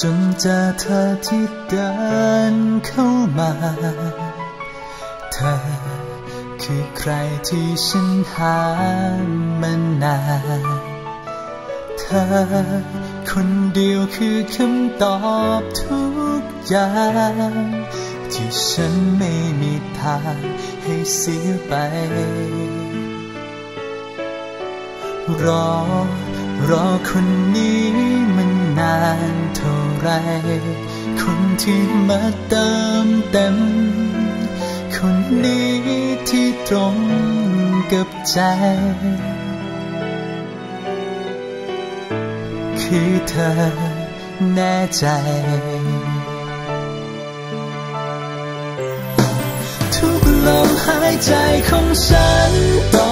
จนเจอเธอที่เดินเข้ามา เธอคือใครที่ฉันหามานานเธอคนเดียวคือคำตอบทุกอย่างที่ฉันไม่มีทางให้เสียไป รอ รอคนนี้มัน นานเท่าไร คนที่มาเติมเต็ม คนนี้ที่ตรงกับใจ คือเธอแน่ใจทุกลมหายใจของฉันต่อ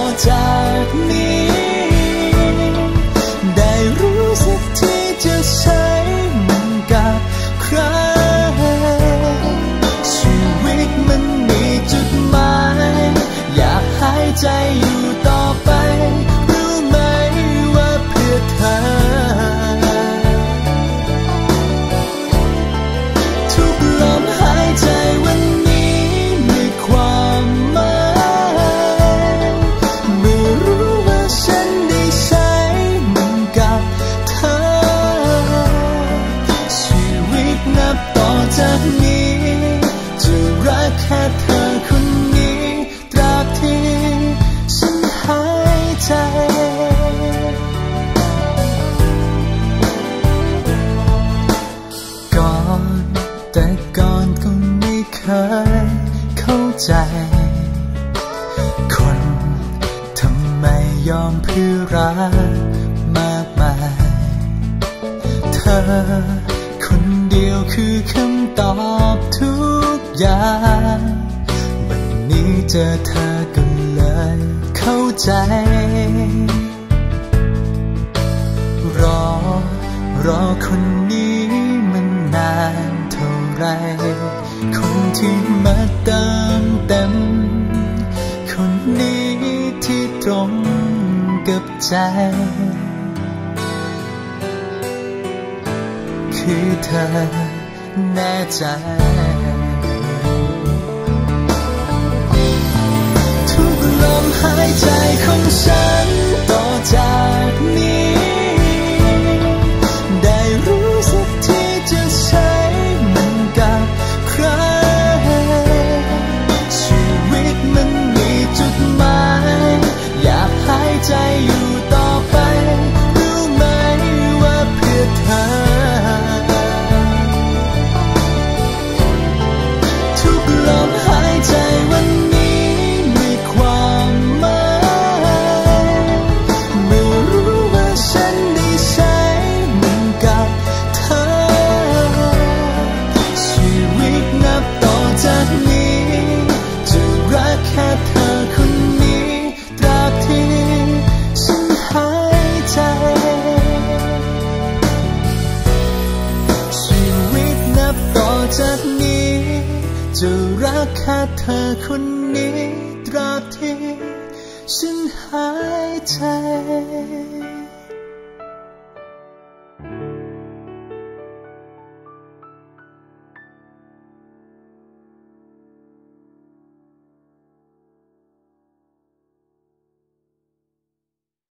แต่ก่อนก็ไม่เคยเข้าใจ คนทำไมยอมเพื่อรักมากมาย เธอคนเดียวคือคำตอบทุกอย่าง วันนี้เจอเธอก็เลยเข้าใจ รอรอคนนี้ ไร คนที่มาเติมเต็ม คนนี้ที่ตรงกับใจ คือเธอแน่ใจทุกลมหายใจของฉันา จากนี้ จะรักแค่เธอคนนี้ ตราบที่ฉันหายใจ